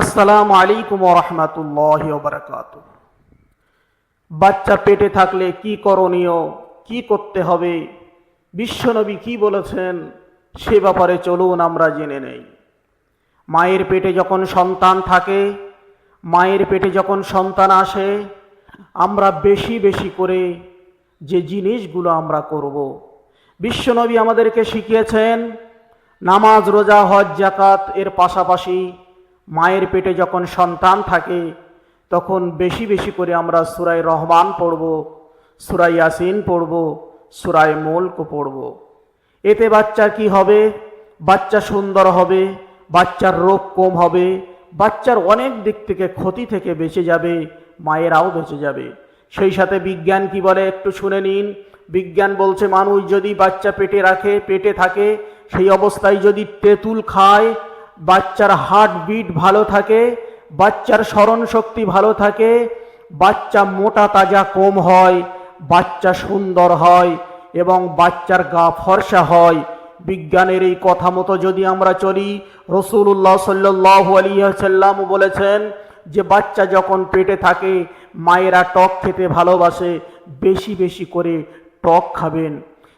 আসসালামু আলাইকুম রহমতুল্লাহ বারকাত বাচ্চা পেটে থাকলে কি করণীয়, কি করতে হবে, বিশ্বনবী কি বলেছেন, সে ব্যাপারে চলুন আমরা জেনে নেই। মায়ের পেটে যখন সন্তান থাকে, মায়ের পেটে যখন সন্তান আসে, আমরা বেশি বেশি করে যে জিনিসগুলো আমরা করব। বিশ্বনবী আমাদেরকে শিখিয়েছেন, নামাজ, রোজা, হজ জাকাত এর পাশাপাশি মায়ের পেটে যখন সন্তান থাকে, তখন বেশি বেশি করে আমরা সুরাই রহমান পড়ব সুরাই ইয়াসিন পড়ব সুরাই মুলক পড়ব। এতে বাচ্চার কি হবে? বাচ্চা সুন্দর হবে, বাচ্চার রোগ কম হবে, বাচ্চার অনেক দিক থেকে ক্ষতি থেকে বেঁচে যাবে, মায়েরাও বেঁচে যাবে। সেই সাথে বিজ্ঞান কি বলে একটু শুনে নিন। বিজ্ঞান বলছে, মানুষ যদি বাচ্চা পেটে রাখে, পেটে থাকে, সেই অবস্থায় যদি তেঁতুল খায় বাচ্চার হার্ট বিট ভালো থাকে, বাচ্চার স্মরণ শক্তি ভালো থাকে, বাচ্চা মোটা তাজা কম হয়, বাচ্চা সুন্দর হয় এবং বাচ্চার গা ফর্সা হয়। বিজ্ঞানের এই কথা মতো যদি আমরা চলি রসুল্লাহ সাল্লাহ আলিয়াল্লাম বলেছেন যে বাচ্চা যখন পেটে থাকে, মায়েরা টক খেতে ভালোবাসে, বেশি বেশি করে টক খাবেন।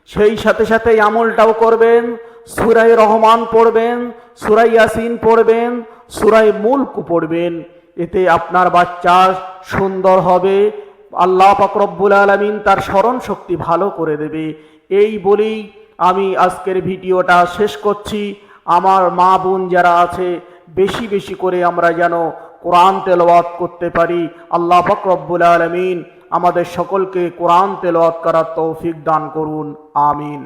সেই সাথে সাথে আমলটাও করবেন। সুরাই রহমান পড়বেন সুরাই ইয়াসিন পড়বেন সুরাই মুল্ক পড়বেন। এতে আপনার বাচ্চা সুন্দর হবে। আল্লাহ পাকরব্বুল আলমিন তার স্মরণ শক্তি ভালো করে দেবে। এই বলেই আমি আজকের ভিডিওটা শেষ করছি। আমার মা বোন যারা আছে, বেশি বেশি করে আমরা যেন কোরআন তেলাওয়াত করতে পারি। আল্লাহ ফকরব্বুল আলমিন আমাদের সকলকে কোরআন তেলাওয়াত করার তৌফিক দান করুন। আমিন।